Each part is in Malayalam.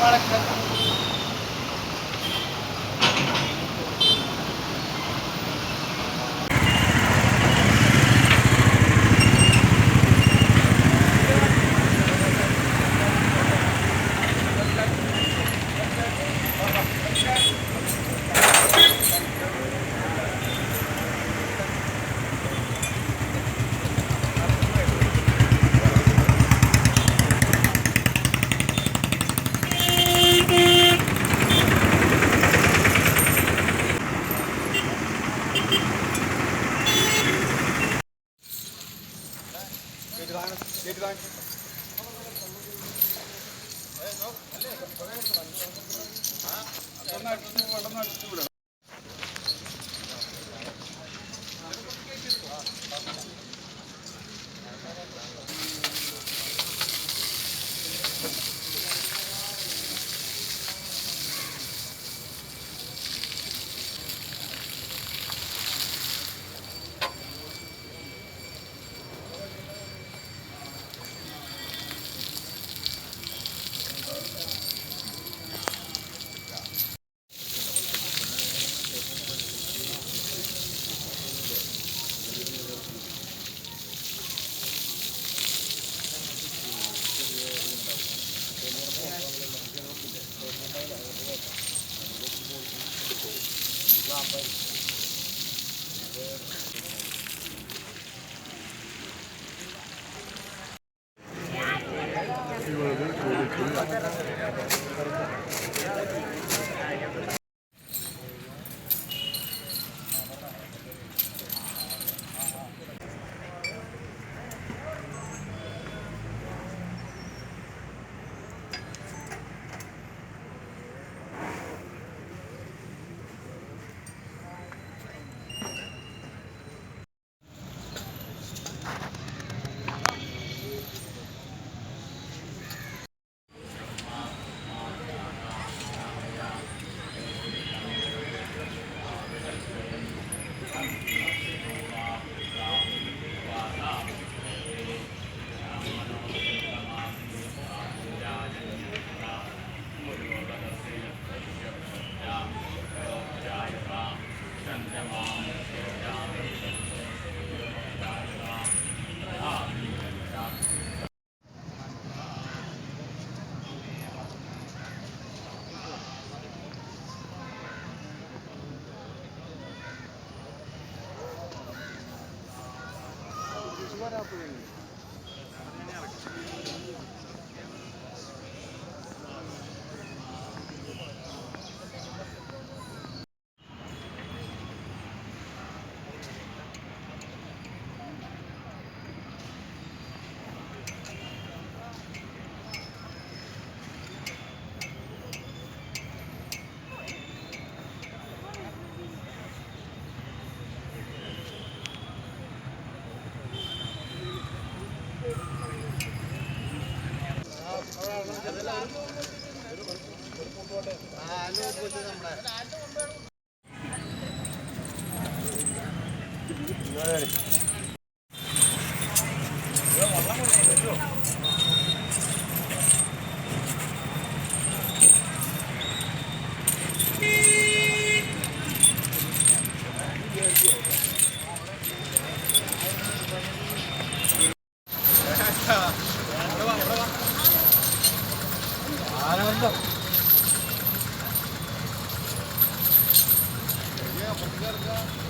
para que Obrigado. Yeah, we got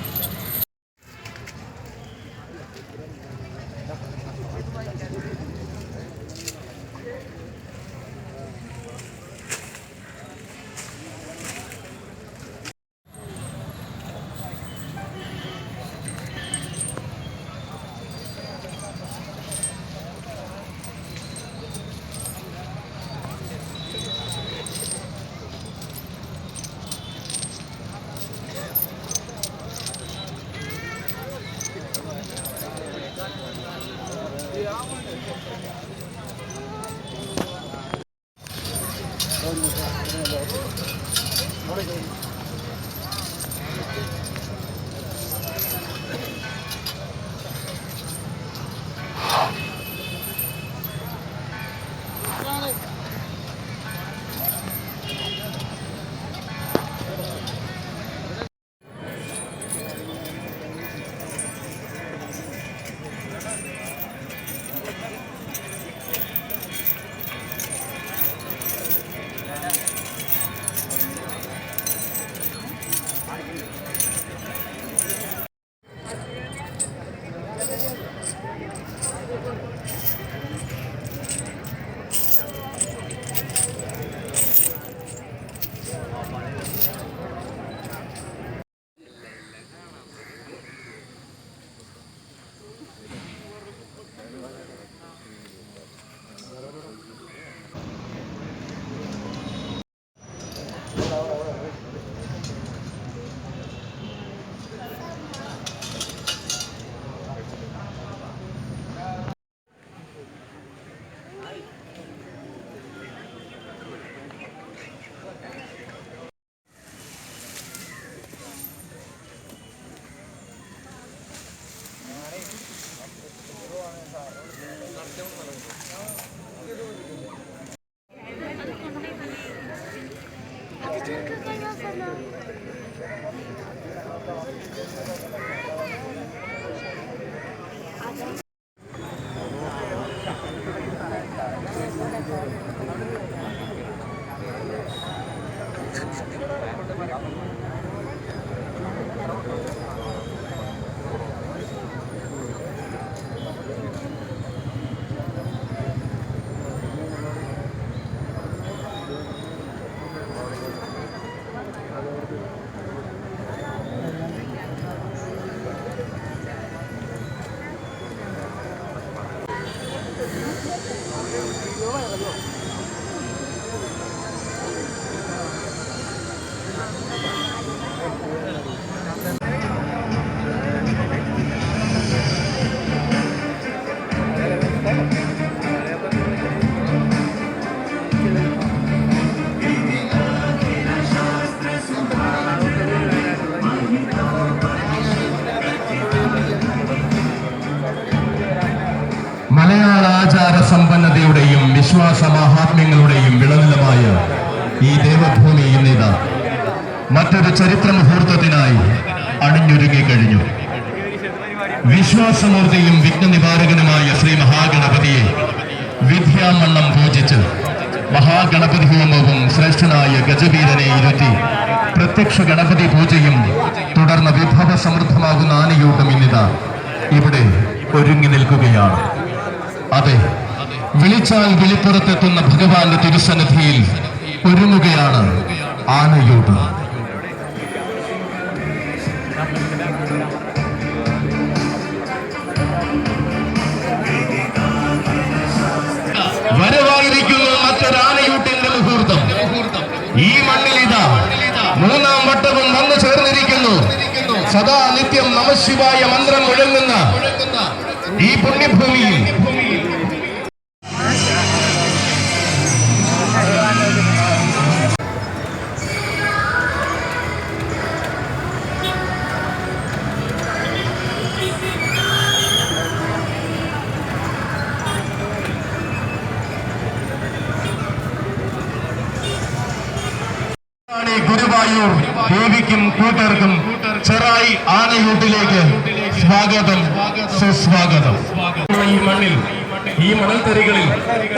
好的，好的，好的。好的。var ya. വിശ്വാസ മഹാത്മ്യങ്ങളുടെയും വിളനിലമായ ഈ ദേവഭൂമി ഇന്നിതാ. മറ്റൊരു ചരിത്ര മുഹൂർത്തത്തിനായി അണിഞ്ഞൊരുങ്ങി കഴിഞ്ഞു. വിശ്വാസമൂർത്തിയും വിഘ്നനിവാരകനുമായ ശ്രീ മഹാഗണപതിയെ വിദ്യാമണ്ണം പൂജിച്ച് മഹാഗണപതി ഹോമവും ശ്രേഷ്ഠനായ ഗജവീരനെ ഇരുത്തി പ്രത്യക്ഷ ഗണപതി പൂജയും തുടർന്ന് വിഭവ സമൃദ്ധമാകുന്ന ആനയൂട്ടം ഇന്നിത. ഇവിടെ ഒരുങ്ങി നിൽക്കുകയാണ്. അതെ വിളിച്ചാൽ വിളിപ്പുറത്തെത്തുന്ന ഭഗവാന്റെ തിരുസന്നിധിയിൽ ഒരുങ്ങുകയാണ് ആനയോട്. വരവായിരിക്കുന്നു മറ്റൊരാനയൂട്ടിന്റെ മുഹൂർത്തം. ഈ മണ്ണിൽ ഇതാ മൂന്നാം വട്ടവും വന്നു ചേർന്നിരിക്കുന്നു. സദാ നിത്യം നമശിവായ മന്ത്രം മുഴങ്ങുന്ന ഈ പുണ്യഭൂമിയിൽ ചെറായി ആനയൂട്ടിലേക്ക് സ്വാഗതം സുസ്വാഗതം. ഈ മണ്ണിൽ ഈ മണൽത്തരികളിൽ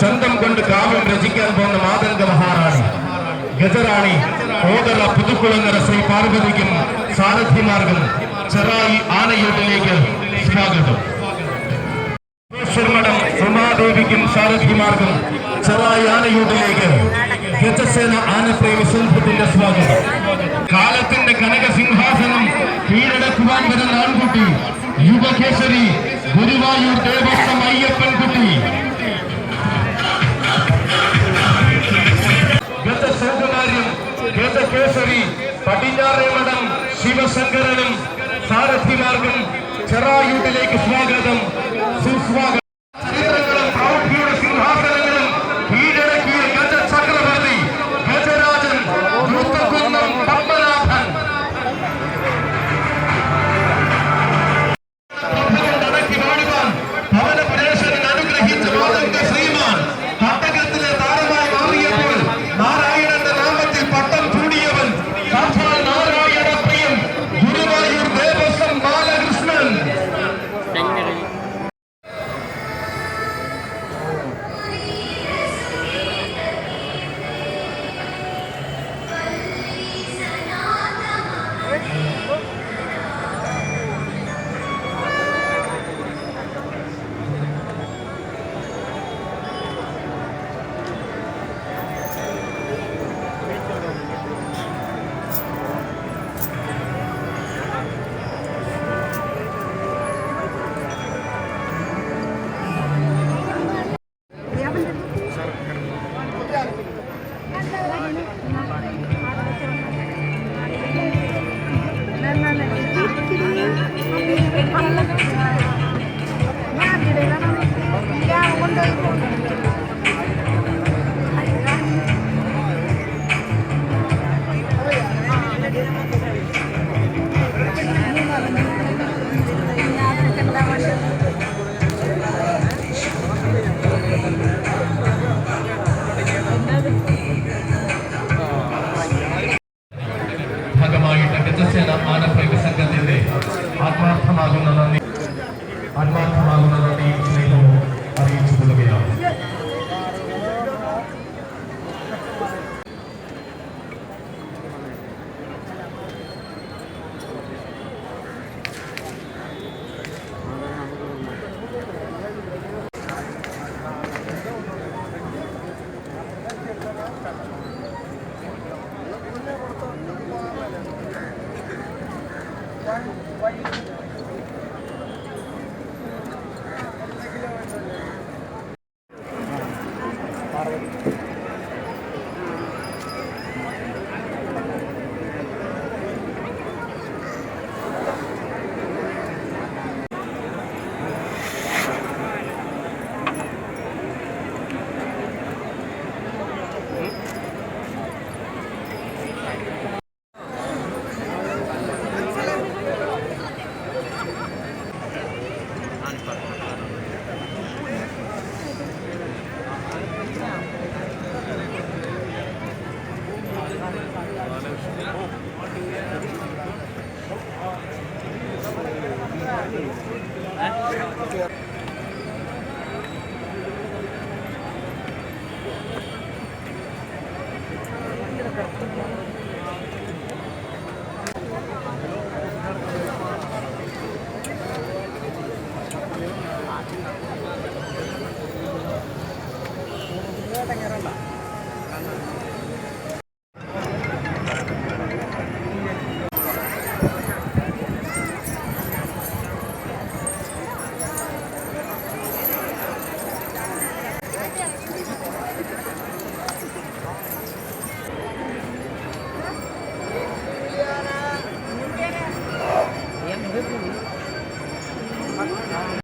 ചന്തം കൊണ്ട് കാവ്യം രചിക്കാൻ പോകുന്ന മാതംഗ മഹാറാണി. ഗജറാണി ഓതറ പുതുക്കുളങ്ങര ശ്രീ പാർവതിക്കും സാരഥിമാർഗം ചെറായി ആനയൂട്ടിലേക്ക് സ്വാഗതം. മഠം ഉമാദേവിക്കും സാരഥിമാർക്കും ചെറായി ആനയൂട്ടിലേക്ക് ഗജസേന ആനപ്രേമി ശില്പത്തിന്റെ സ്വാഗതം. കാലത്തിന്റെ കനക സിംഹാസനം കീഴടക്കുവാൻ വരുന്ന ആൺകുട്ടി യുവകേശരി ഗുരുവായൂർ ദേവസ്വം അയ്യപ്പൻകുട്ടി ഗജസൗകുമാര്യം ഗജകേസരി പടിഞ്ഞാറേ മഠം ശിവശങ്കരനും സാരഥിമാർക്കും ചെറായൂട്ടിലേക്ക് സ്വാഗതം. സുസ്വാഗതം. Tangerang ba?